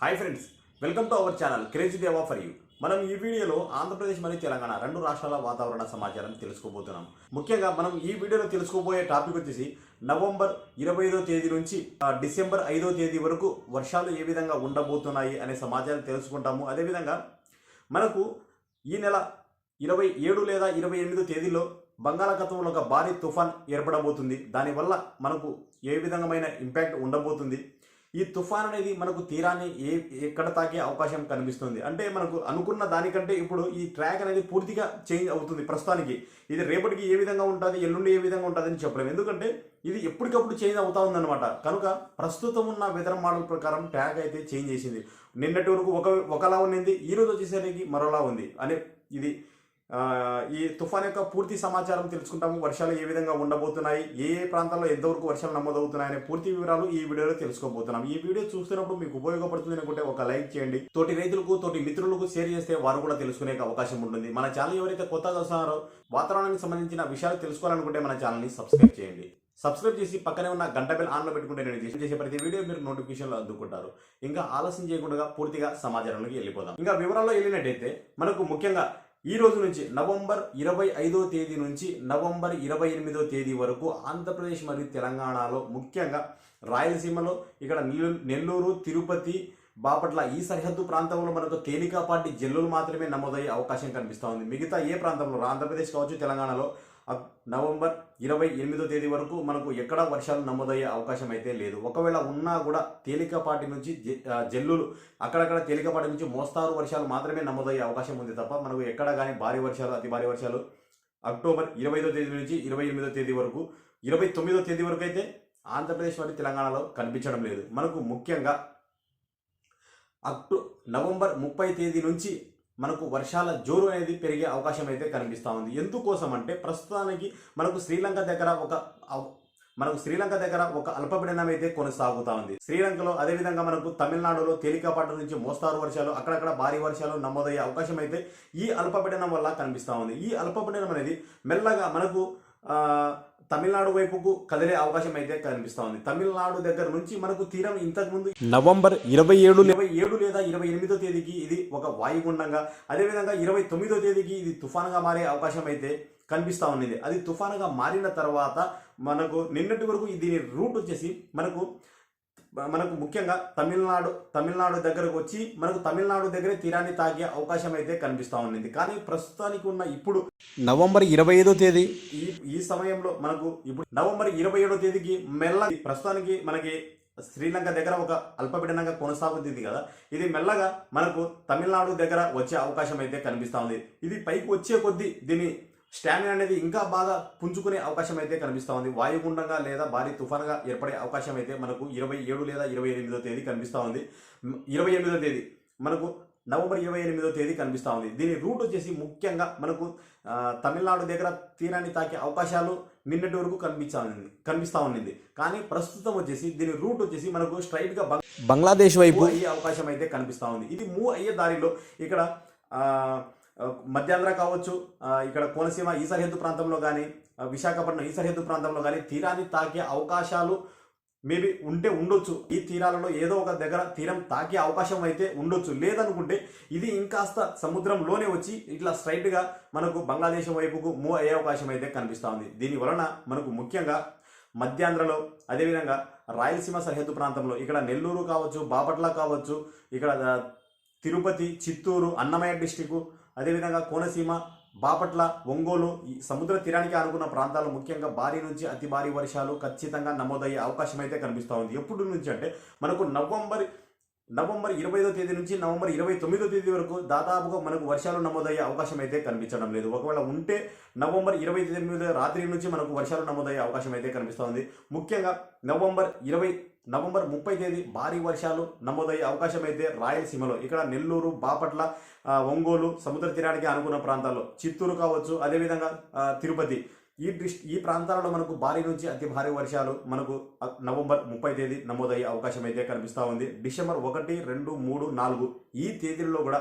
Hi friends welcome to our channel crazy Deva for you. మనం ఈ వీడియోలో ఆంధ్రప్రదేశ్ మరియు తెలంగాణ రెండు రాష్ట్రాల వాతావరణ సమాచారం తెలుసుకోబోతున్నాం. ముఖ్యంగా మనం ఈ వీడియోలో తెలుసుకోబోయే టాపిక్ వచ్చేసి నవంబర్ ఇరవై ఐదో తేదీ నుంచి డిసెంబర్ ఐదో తేదీ వరకు వర్షాలు ఏ విధంగా ఉండబోతున్నాయి అనే సమాచారం తెలుసుకుంటాము. అదేవిధంగా మనకు ఈ నెల ఇరవై ఏడు లేదా ఇరవై ఎనిమిదో తేదీలో బంగాళాఖాతంలో ఒక భారీ తుఫాన్ ఏర్పడబోతుంది. దానివల్ల మనకు ఏ విధమైన ఇంపాక్ట్ ఉండబోతుంది? ఈ తుఫాన్ అనేది మనకు తీరాన్ని ఏ ఎక్కడ తాకే అవకాశం కనిపిస్తుంది? అంటే మనకు అనుకున్న దానికంటే ఇప్పుడు ఈ ట్రాక్ అనేది పూర్తిగా చేంజ్ అవుతుంది ప్రస్తుతానికి. ఇది రేపటికి ఏ విధంగా ఉంటుంది? ఎల్లుండి ఏ విధంగా ఉంటుందని చెప్పలేము. ఎందుకంటే ఇది ఎప్పటికప్పుడు చేంజ్ అవుతా ఉందన్నమాట. కనుక ప్రస్తుతం ఉన్న వెదర్ మోడల్ ప్రకారం ట్రాక్ అయితే చేంజ్ చేసింది. నిన్నటి వరకు ఒక ఒకలా ఉండింది ఈ రోజు వచ్చేసరికి మరోలా ఉంది. అనే ఇది ఈ తుఫాన్ యొక్క పూర్తి సమాచారం తెలుసుకుంటాము. వర్షాలు ఏ విధంగా ఉండబోతున్నాయి? ఏ ఏ ప్రాంతాల్లో ఎంతవరకు వర్షాలు నమోదవుతున్నాయి అనే పూర్తి వివరాలు ఈ వీడియోలో తెలుసుకోబోతున్నాం. ఈ వీడియో చూస్తున్నప్పుడు మీకు ఉపయోగపడుతుంది అనుకుంటే ఒక లైక్ చేయండి. తోటి రైతులకు తోటి మిత్రులకు షేర్ చేస్తే వారు కూడా తెలుసుకునే అవకాశం ఉంటుంది. మన ఛానల్ ఎవరైతే కొత్తగా వస్తున్నారో వాతావరణానికి సంబంధించిన విషయాలు తెలుసుకోవాలనుకుంటే మన ఛానల్ని సబ్స్క్రైబ్ చేయండి. సబ్స్క్రైబ్ చేసి పక్కనే ఉన్న గంట బెల్ ఆన్లో పెట్టుకుంటే నేను చేసే- చేసే ప్రతి వీడియో మీరు నోటిఫికేషన్లో అందుకుంటారు. ఇంకా ఆలస్యం చేయకుండా పూర్తిగా సమాచారంలోకి వెళ్ళిపోదాం. ఇంకా వివరాల్లో వెళ్ళినట్టయితే మనకు ముఖ్యంగా ఈ రోజు నుంచి నవంబర్ ఇరవై ఐదో తేదీ నుంచి నవంబర్ ఇరవై ఎనిమిదో తేదీ వరకు ఆంధ్రప్రదేశ్ మరియు తెలంగాణలో ముఖ్యంగా రాయలసీమలో ఇక్కడ నెల్లూరు తిరుపతి బాపట్ల ఈ సరిహద్దు ప్రాంతంలో మనకు తేలికపాటి జల్లులు మాత్రమే నమోదయ్యే అవకాశం కనిపిస్తూ ఉంది. మిగతా ఏ ప్రాంతంలో? ఆంధ్రప్రదేశ్ కావచ్చు తెలంగాణలో నవంబర్ ఇరవై ఎనిమిదో తేదీ వరకు మనకు ఎక్కడ వర్షాలు నమోదయ్యే అవకాశం అయితే లేదు. ఒకవేళ ఉన్నా కూడా తేలికపాటి నుంచి జె- జల్లులు అక్కడక్కడ తేలికపాటి నుంచి మోస్తారు వర్షాలు మాత్రమే నమోదయ్యే అవకాశం ఉంది తప్ప మనకు ఎక్కడ కానీ భారీ వర్షాలు అతి భారీ వర్షాలు అక్టోబర్ ఇరవైదో తేదీ నుంచి ఇరవై ఎనిమిదో తేదీ వరకు ఇరవై తొమ్మిదో తేదీ వరకు అయితే ఆంధ్రప్రదేశ్ మరియు తెలంగాణలో కనిపించడం లేదు. మనకు ముఖ్యంగా అక్టో నవంబర్ ముప్పై తేదీ నుంచి మనకు వర్షాల జోరు అనేది పెరిగే అవకాశం అయితే కనిపిస్తూ ఉంది. ఎందుకోసం అంటే ప్రస్తుతానికి మనకు శ్రీలంక దగ్గర ఒక అవ్- మనకు శ్రీలంక దగ్గర ఒక అల్పపీడనం అయితే కొనసాగుతా ఉంది. శ్రీలంకలో అదేవిధంగా మనకు తమిళనాడులో తేలికపాటి నుంచి మోస్తారు వర్షాలు అక్కడక్కడ భారీ వర్షాలు నమోదయ్యే అవకాశం అయితే ఈ అల్పపీడనం వల్ల కనిపిస్తూ ఉంది. ఈ అల్పపీడనం అనేది మెల్లగా మనకు తమిళనాడు వైపుకు కదిలే అవకాశం అయితే కనిపిస్తా ఉంది. తమిళనాడు దగ్గర నుంచి మనకు తీరం ఇంతకు ముందు నవంబర్ ఇరవై ఏడు ఇరవై ఏడు లేదా ఇరవై ఎనిమిదో తేదీకి ఇది ఒక వాయుగుండంగా అదేవిధంగా ఇరవై తొమ్మిదో తేదీకి ఇది తుఫాన్గా మారే అవకాశం అయితే కనిపిస్తా ఉన్నది. అది తుఫాన్గా మారిన తర్వాత మనకు నిన్నటి వరకు దీని రూట్ వచ్చేసి మనకు మనకు ముఖ్యంగా తమిళనాడు తమిళనాడు దగ్గరకు వచ్చి మనకు తమిళనాడు దగ్గరే తీరాన్ని తాగే అవకాశం అయితే కనిపిస్తా ఉన్నది. కానీ ప్రస్తుతానికి ఉన్న ఇప్పుడు నవంబర్ ఇరవై ఐదో తేదీ. ఈ ఈ సమయంలో మనకు ఇప్పుడు నవంబర్ ఇరవై ఏడో తేదీకి మెల్ల ప్రస్తుతానికి మనకి శ్రీలంక దగ్గర ఒక అల్పపీడనంగా కొనసాగుతుంది కదా. ఇది మెల్లగా మనకు తమిళనాడు దగ్గర వచ్చే అవకాశం అయితే కనిపిస్తా ఉంది. ఇది పైకి వచ్చే కొద్దీ దీని స్టామినా అనేది ఇంకా బాగా పుంజుకునే అవకాశం అయితే కనిపిస్తా ఉంది. వాయుగుండంగా లేదా భారీ తుఫాన్గా ఏర్పడే అవకాశం అయితే మనకు ఇరవై ఏడు లేదా ఇరవై ఎనిమిదో తేదీ కనిపిస్తా ఉంది. ఇరవై ఎనిమిదో తేదీ మనకు నవంబర్ ఇరవై ఎనిమిదో తేదీ కనిపిస్తా ఉంది. దీని రూట్ వచ్చేసి ముఖ్యంగా మనకు తమిళనాడు దగ్గర తీరాన్ని తాకే అవకాశాలు నిన్నటి వరకు కనిపిస్తా ఉంది కనిపిస్తా ఉన్నది కానీ ప్రస్తుతం వచ్చేసి దీని రూట్ వచ్చేసి మనకు స్ట్రైట్గా బంగ్- బంగ్లాదేశ్ వైపు అయ్యే అవకాశం అయితే కనిపిస్తా ఉంది. ఇది మూవ్ అయ్యే దారిలో ఇక్కడ మధ్యాంధ్ర కావచ్చు ఇక్కడ కోనసీమ ఈ సరిహద్దు ప్రాంతంలో కానీ విశాఖపట్నం ఈ సరిహద్దు ప్రాంతంలో కానీ తీరాన్ని తాకే అవకాశాలు మేబీ ఉంటే ఉండొచ్చు. ఈ తీరాలలో ఏదో ఒక దగ్గర తీరం తాకే అవకాశం అయితే ఉండొచ్చు. లేదనుకుంటే ఇది ఇంకాస్త సముద్రంలోనే వచ్చి ఇట్లా స్ట్రైట్గా మనకు బంగ్లాదేశం వైపుకు మూవ్ అయ్యే అవకాశం అయితే కనిపిస్తా ఉంది. దీని వలన మనకు ముఖ్యంగా మధ్యాంధ్రలో అదేవిధంగా రాయలసీమ సరిహద్దు ప్రాంతంలో ఇక్కడ నెల్లూరు కావచ్చు బాపట్ల కావచ్చు ఇక్కడ తిరుపతి చిత్తూరు అన్నమయ్య డిస్టిక్ అదేవిధంగా కోనసీమ బాపట్ల ఒంగోలు ఈ సముద్ర తీరానికి ఆనుకున్న ప్రాంతాలు ముఖ్యంగా భారీ నుంచి అతి భారీ వర్షాలు ఖచ్చితంగా నమోదయ్యే అవకాశం అయితే కనిపిస్తూ ఉంది. ఎప్పుడు నుంచి అంటే మనకు నవంబర్ నవంబర్ ఇరవైదో తేదీ నుంచి నవంబర్ ఇరవై తొమ్మిదో తేదీ వరకు దాదాపుగా మనకు వర్షాలు నమోదయ్యే అవకాశం అయితే కనిపించడం లేదు. ఒకవేళ ఉంటే నవంబర్ ఇరవై తొమ్మిదో రాత్రి నుంచి మనకు వర్షాలు నమోదయ్యే అవకాశం అయితే కనిపిస్తూ ఉంది. ముఖ్యంగా నవంబర్ ఇరవై నవంబర్ ముప్పై తేదీ భారీ వర్షాలు నమోదయ్యే అవకాశం అయితే రాయలసీమలో. ఇక్కడ నెల్లూరు బాపట్ల ఒంగోలు సముద్ర తీరానికి అనుకున్న ప్రాంతాల్లో. చిత్తూరు కావచ్చు అదేవిధంగా తిరుపతి. ఈ డిస్ట్ ఈ ప్రాంతాలలో మనకు భారీ నుంచి అతి భారీ వర్షాలు మనకు నవంబర్ ముప్పై తేదీ నమోదయ్యే అవకాశం అయితే కనిపిస్తూ ఉంది. డిసెంబర్ ఒకటి రెండు మూడు నాలుగు ఈ తేదీల్లో కూడా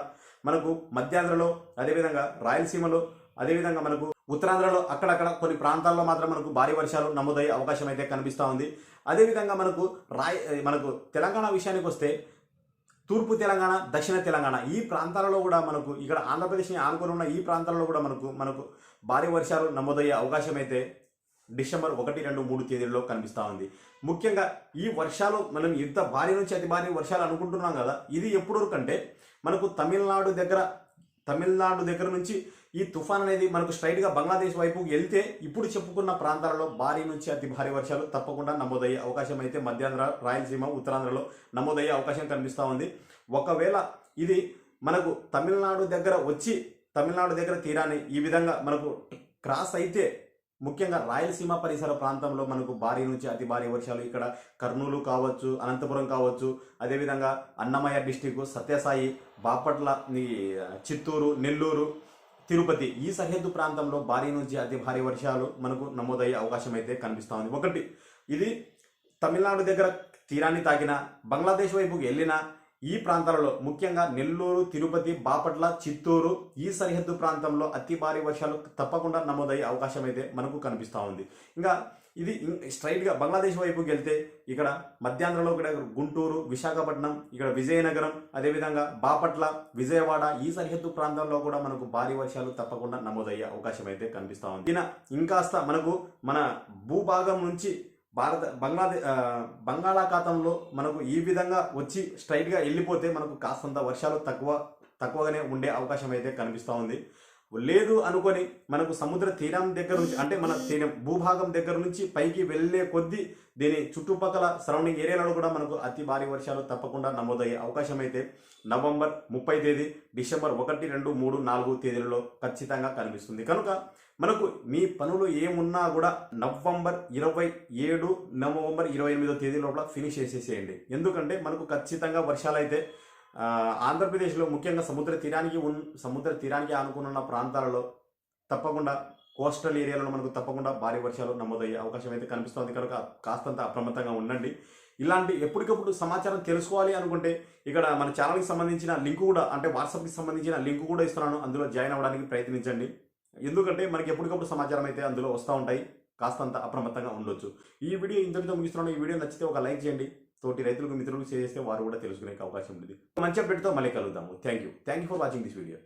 మనకు మధ్యాంధ్రలో అదేవిధంగా రాయలసీమలో అదేవిధంగా మనకు ఉత్తరాంధ్రలో అక్కడక్కడ కొన్ని ప్రాంతాల్లో మాత్రం మనకు భారీ వర్షాలు నమోదయ్యే అవకాశం అయితే కనిపిస్తూ ఉంది. అదేవిధంగా మనకు రాయ్ మనకు తెలంగాణ విషయానికి వస్తే తూర్పు తెలంగాణ దక్షిణ తెలంగాణ ఈ ప్రాంతాలలో కూడా మనకు ఇక్కడ ఆంధ్రప్రదేశ్ని ఆనుకొని ఉన్న ఈ ప్రాంతాలలో కూడా మనకు మనకు భారీ వర్షాలు నమోదయ్యే అవకాశం అయితే డిసెంబర్ ఒకటి రెండు మూడు తేదీల్లో కనిపిస్తూ ఉంది. ముఖ్యంగా ఈ వర్షాలు మనం ఇంత భారీ నుంచి అతి భారీ వర్షాలు అనుకుంటున్నాం కదా ఇది ఎప్పుడు వరకు అంటే మనకు తమిళనాడు దగ్గర తమిళనాడు దగ్గర నుంచి ఈ తుఫాన్ అనేది మనకు స్ట్రైట్గా బంగ్లాదేశ్ వైపు వెళ్తే ఇప్పుడు చెప్పుకున్న ప్రాంతాలలో భారీ నుంచి అతి భారీ వర్షాలు తప్పకుండా నమోదయ్యే అవకాశం అయితే మధ్యాంధ్ర రాయలసీమ ఉత్తరాంధ్రలో నమోదయ్యే అవకాశం కనిపిస్తూ ఉంది. ఒకవేళ ఇది మనకు తమిళనాడు దగ్గర వచ్చి తమిళనాడు దగ్గర తీరాన్ని ఈ విధంగా మనకు క్రాస్ అయితే ముఖ్యంగా రాయలసీమ పరిసర ప్రాంతంలో మనకు భారీ నుంచి అతి భారీ వర్షాలు ఇక్కడ కర్నూలు కావచ్చు అనంతపురం కావచ్చు అదేవిధంగా అన్నమయ్య డిస్టిక్ సత్యసాయి బాపట్ల చిత్తూరు నెల్లూరు తిరుపతి ఈ సరిహద్దు ప్రాంతంలో భారీ నుంచి అతి భారీ వర్షాలు మనకు నమోదయ్యే అవకాశం అయితే కనిపిస్తూ ఉంది. ఒకటి ఇది తమిళనాడు దగ్గర తీరాన్ని తాకినా బంగ్లాదేశ్ వైపుకి వెళ్ళిన ఈ ప్రాంతాలలో ముఖ్యంగా నెల్లూరు తిరుపతి బాపట్ల చిత్తూరు ఈ సరిహద్దు ప్రాంతంలో అతి భారీ వర్షాలు తప్పకుండా నమోదయ్యే అవకాశం అయితే మనకు కనిపిస్తూ ఉంది. ఇంకా ఇది స్ట్రైట్గా బంగ్లాదేశ్ వైపుకి వెళ్తే ఇక్కడ మధ్యాంధ్రలో ఇక్కడ గుంటూరు విశాఖపట్నం ఇక్కడ విజయనగరం అదేవిధంగా బాపట్ల విజయవాడ ఈ సరిహద్దు ప్రాంతాల్లో కూడా మనకు భారీ వర్షాలు తప్పకుండా నమోదయ్యే అవకాశం అయితే కనిపిస్తూ ఉంది. ఇంకా ఇంకాస్త మనకు మన భూభాగం నుంచి భారత బంగ్లాదే బంగాళాఖాతంలో మనకు ఈ విధంగా వచ్చి స్ట్రైట్గా వెళ్ళిపోతే మనకు కాస్తంత వర్షాలు తక్కువ తక్కువగానే ఉండే అవకాశం అయితే కనిపిస్తూ ఉంది. లేదు అనుకొని మనకు సముద్ర తీరం దగ్గర నుంచి అంటే మన తీరం భూభాగం దగ్గర నుంచి పైకి వెళ్ళే కొద్దీ దీని చుట్టుపక్కల సరౌండింగ్ ఏరియాలలో కూడా మనకు అతి భారీ వర్షాలు తప్పకుండా నమోదయ్యే అవకాశం అయితే నవంబర్ ముప్పై తేదీ డిసెంబర్ ఒకటి రెండు మూడు నాలుగు తేదీలలో ఖచ్చితంగా కనిపిస్తుంది. కనుక మనకు మీ పనులు ఏమున్నా కూడా నవంబర్ ఇరవై ఏడు నవంబర్ ఇరవై ఎనిమిదో తేదీ లోపల ఫినిష్ చేసేసేయండి. ఎందుకంటే మనకు ఖచ్చితంగా వర్షాలు అయితే ఆంధ్రప్రదేశ్లో ముఖ్యంగా సముద్ర తీరానికి ఉన్ సముద్ర తీరానికి ఆనుకున్న ప్రాంతాలలో తప్పకుండా కోస్టల్ ఏరియాలో మనకు తప్పకుండా భారీ వర్షాలు నమోదయ్యే అవకాశం అయితే కనిపిస్తోంది. కనుక కాస్తంత అప్రమత్తంగా ఉండండి. ఇలాంటి ఎప్పటికప్పుడు సమాచారం తెలుసుకోవాలి అనుకుంటే ఇక్కడ మన ఛానల్కి సంబంధించిన లింక్ కూడా అంటే వాట్సాప్కి సంబంధించిన లింక్ కూడా ఇస్తున్నాను. అందులో జాయిన్ అవ్వడానికి ప్రయత్నించండి. ఎందుకంటే మనకి ఎప్పటికప్పుడు సమాచారం అయితే అందులో వస్తూ ఉంటాయి. కాస్తంత అప్రమత్తంగా ఉండొచ్చు. ఈ వీడియో ఇంతటితో ముగిస్తున్నాను. ఈ వీడియో నచ్చితే ఒక లైక్ చేయండి. తోటి రైతులకు మిత్రులకు షేర్ చేస్తే వారు కూడా తెలుసుకునే అవకాశం ఉంది మంచి అప్డేట్తో మళ్ళీ కలుద్దాము. Thank you thank you for watching this video